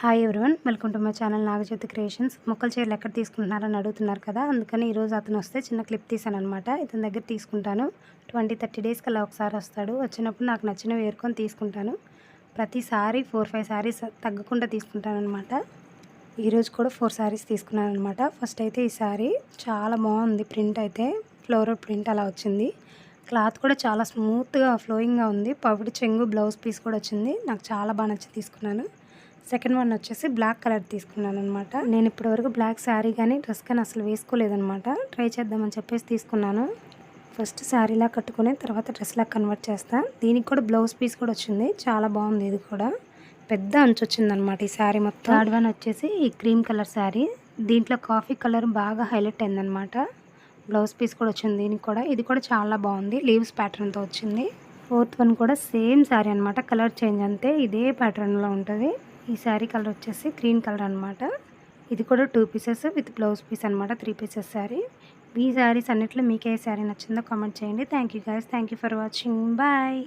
Hi everyone welcome to my channel Nagajyothi creations మొక్కల చీరలు ఎక్కడ తీసుకుంటున్నారని అడుగుతున్నారు కదా అందుకని ఈరోజు అతను వస్తే చిన్న క్లిప్ తీసాను అనమాట ఇతని దగ్గర తీసుకుంటాను. ట్వంటీ థర్టీ డేస్ కల్లా ఒకసారి వస్తాడు. వచ్చినప్పుడు నాకు నచ్చినవి వేరుకొని తీసుకుంటాను. ప్రతిసారి ఫోర్ ఫైవ్ శారీస్ తగ్గకుండా తీసుకుంటాను అనమాట ఈరోజు కూడా ఫోర్ శారీస్ తీసుకున్నాను అనమాట ఫస్ట్ అయితే ఈ శారీ చాలా బాగుంది ప్రింట్ అయితే ఫ్లోరల్ ప్రింట్ అలా వచ్చింది. క్లాత్ కూడా చాలా స్మూత్గా ఫ్లోయింగ్గా ఉంది. పవిడి చెంగు బ్లౌజ్ పీస్ కూడా వచ్చింది. నాకు చాలా బాగా నచ్చి తీసుకున్నాను. సెకండ్ వన్ వచ్చేసి బ్లాక్ కలర్ తీసుకున్నాను అనమాట నేను ఇప్పటివరకు బ్లాక్ శారీ కానీ డ్రెస్ కానీ అసలు వేసుకోలేదనమాట ట్రై చేద్దామని చెప్పేసి తీసుకున్నాను. ఫస్ట్ శారీలా కట్టుకుని తర్వాత డ్రెస్లా కన్వర్ట్ చేస్తాను దీనికి కూడా బ్లౌజ్ పీస్ కూడా వచ్చింది. చాలా బాగుంది ఇది కూడా. పెద్ద అంచు వచ్చిందనమాట ఈ శారీ మొత్తం. థర్డ్ వన్ వచ్చేసి ఈ క్రీమ్ కలర్ శారీ. దీంట్లో కాఫీ కలర్ బాగా హైలైట్ అయిందనమాట బ్లౌజ్ పీస్ కూడా వచ్చింది దీనికి కూడా. ఇది కూడా చాలా బాగుంది. లీవ్స్ ప్యాటర్న్తో వచ్చింది. ఫోర్త్ వన్ కూడా సేమ్ శారీ అనమాట కలర్ చేంజ్ అంతే. ఇదే ప్యాటర్న్లో ఉంటుంది. ఈ శారీ కలర్ వచ్చేసి గ్రీన్ కలర్ అనమాట ఇది కూడా two pieces with blouse piece అనమాట త్రీ పీసెస్ శారీ. ఈ శారీస్ అన్నిట్లో మీకు ఏ శారీ నచ్చిందో కామెంట్ చేయండి. Thank you guys thank you for watching. Bye.